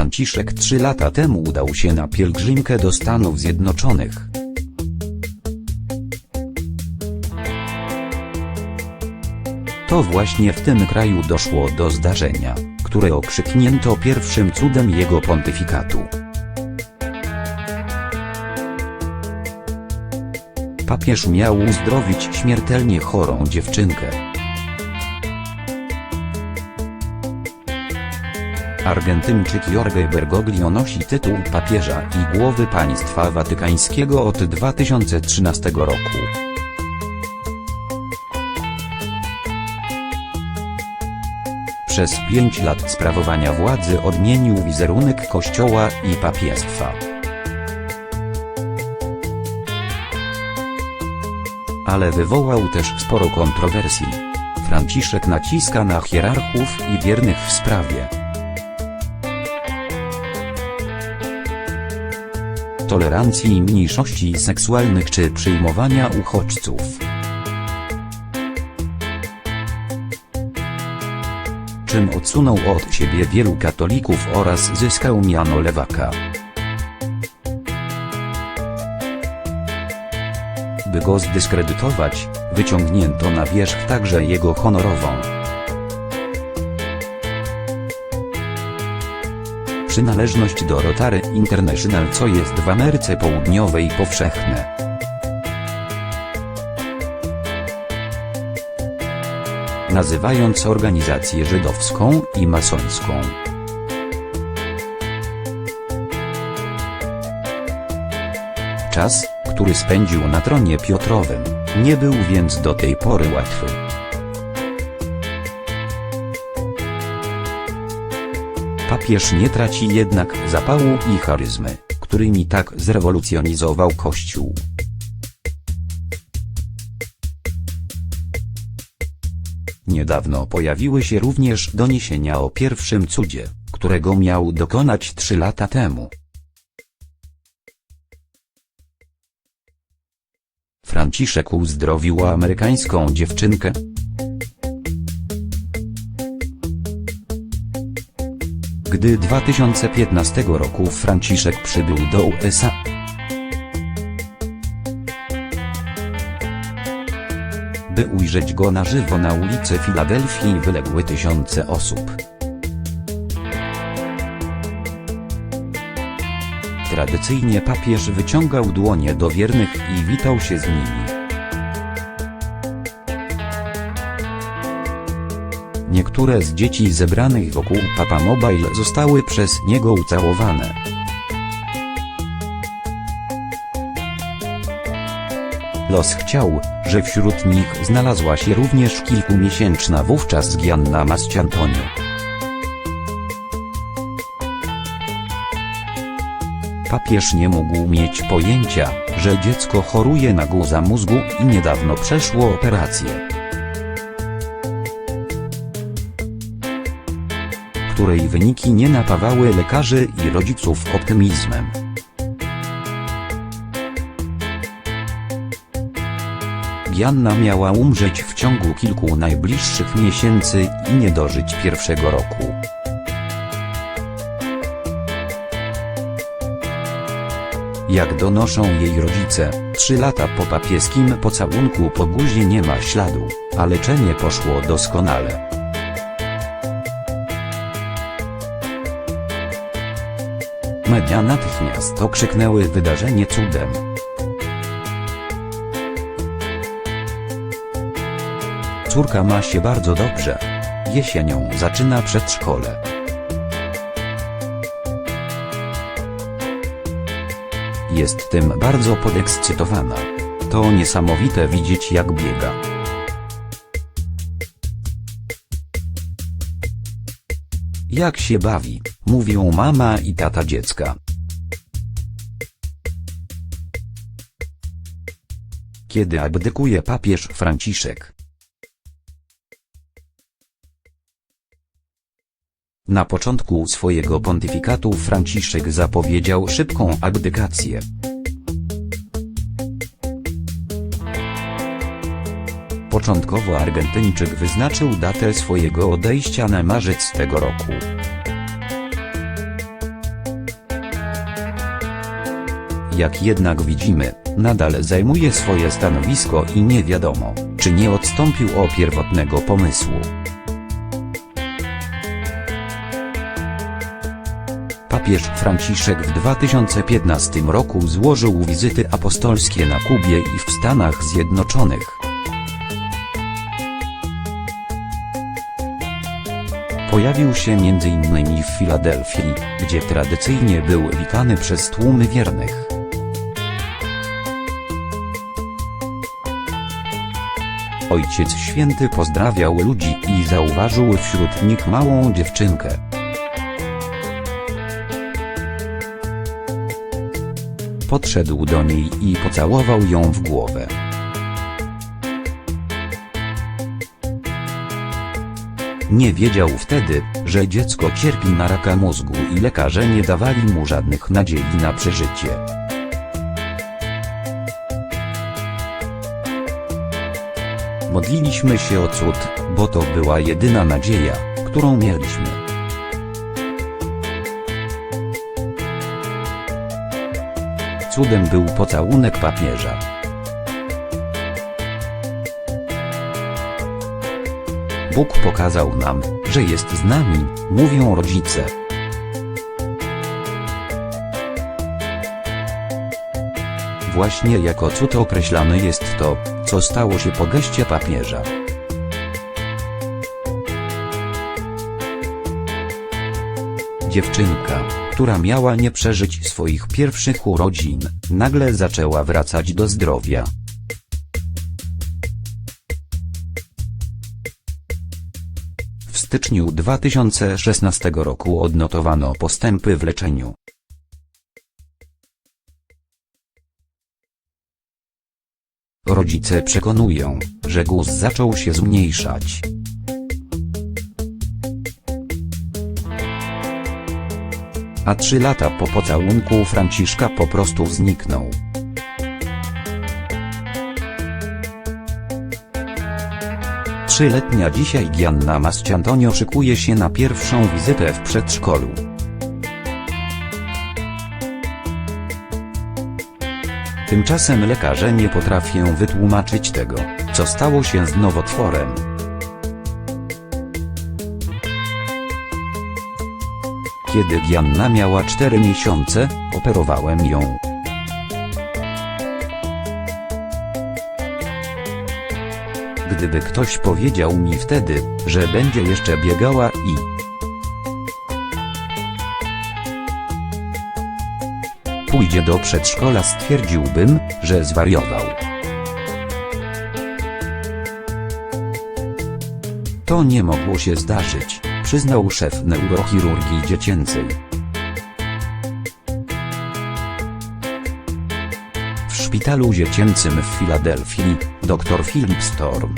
Franciszek trzy lata temu udał się na pielgrzymkę do Stanów Zjednoczonych. To właśnie w tym kraju doszło do zdarzenia, które okrzyknięto pierwszym cudem jego pontyfikatu. Papież miał uzdrowić śmiertelnie chorą dziewczynkę. Argentyńczyk Jorge Bergoglio nosi tytuł papieża i głowy państwa watykańskiego od 2013 roku. Przez pięć lat sprawowania władzy odmienił wizerunek kościoła i papiestwa. Ale wywołał też sporo kontrowersji. Franciszek naciska na hierarchów i wiernych w sprawie. Tolerancji mniejszości seksualnych czy przyjmowania uchodźców. Czym odsunął od siebie wielu katolików oraz zyskał miano lewaka. By go zdyskredytować, wyciągnięto na wierzch także jego honorową. Przynależność do Rotary International co jest w Ameryce Południowej powszechne. Nazywając organizację żydowską i masońską. Czas, który spędził na tronie Piotrowym, nie był więc do tej pory łatwy. Papież nie traci jednak zapału i charyzmy, którymi tak zrewolucjonizował Kościół. Niedawno pojawiły się również doniesienia o pierwszym cudzie, którego miał dokonać trzy lata temu. Franciszek uzdrowił amerykańską dziewczynkę, Gdy 2015 roku Franciszek przybył do USA. By ujrzeć go na żywo na ulicy Filadelfii wyległy tysiące osób. Tradycyjnie papież wyciągał dłonie do wiernych i witał się z nimi. Niektóre z dzieci zebranych wokół Papa Mobile zostały przez niego ucałowane. Los chciał, że wśród nich znalazła się również kilkumiesięczna wówczas Gianna Masciantonio. Papież nie mógł mieć pojęcia, że dziecko choruje na guza mózgu i niedawno przeszło operację. Której wyniki nie napawały lekarzy i rodziców optymizmem. Gianna miała umrzeć w ciągu kilku najbliższych miesięcy i nie dożyć pierwszego roku. Jak donoszą jej rodzice, trzy lata po papieskim pocałunku po guzie nie ma śladu, a leczenie poszło doskonale. Media natychmiast okrzyknęły wydarzenie cudem. Córka ma się bardzo dobrze. Jesienią zaczyna przedszkole. Jest tym bardzo podekscytowana. To niesamowite widzieć jak biega. Jak się bawi, mówią mama i tata dziecka. Kiedy abdykuje papież Franciszek? Na początku swojego pontyfikatu Franciszek zapowiedział szybką abdykację. Początkowo Argentyńczyk wyznaczył datę swojego odejścia na marzec tego roku. Jak jednak widzimy, nadal zajmuje swoje stanowisko i nie wiadomo, czy nie odstąpił od pierwotnego pomysłu. Papież Franciszek w 2015 roku złożył wizyty apostolskie na Kubie i w Stanach Zjednoczonych. Pojawił się m.in. w Filadelfii, gdzie tradycyjnie był witany przez tłumy wiernych. Ojciec Święty pozdrawiał ludzi i zauważył wśród nich małą dziewczynkę. Podszedł do niej i pocałował ją w głowę. Nie wiedział wtedy, że dziecko cierpi na raka mózgu i lekarze nie dawali mu żadnych nadziei na przeżycie. Modliliśmy się o cud, bo to była jedyna nadzieja, którą mieliśmy. Cudem był pocałunek papieża. Bóg pokazał nam, że jest z nami, mówią rodzice. Właśnie jako cud określane jest to, co stało się po geście papieża. Dziewczynka, która miała nie przeżyć swoich pierwszych urodzin, nagle zaczęła wracać do zdrowia. Styczniu 2016 roku odnotowano postępy w leczeniu. Rodzice przekonują, że guz zaczął się zmniejszać. A trzy lata po pocałunku Franciszka po prostu zniknął. Trzyletnia dzisiaj Gianna Masciantonio szykuje się na pierwszą wizytę w przedszkolu. Tymczasem lekarze nie potrafią wytłumaczyć tego, co stało się z nowotworem. Kiedy Gianna miała 4 miesiące, operowałem ją. Gdyby ktoś powiedział mi wtedy, że będzie jeszcze biegała i pójdzie do przedszkola stwierdziłbym, że zwariował. To nie mogło się zdarzyć, przyznał szef neurochirurgii dziecięcej. W szpitalu dziecięcym w Filadelfii, dr Philip Storm,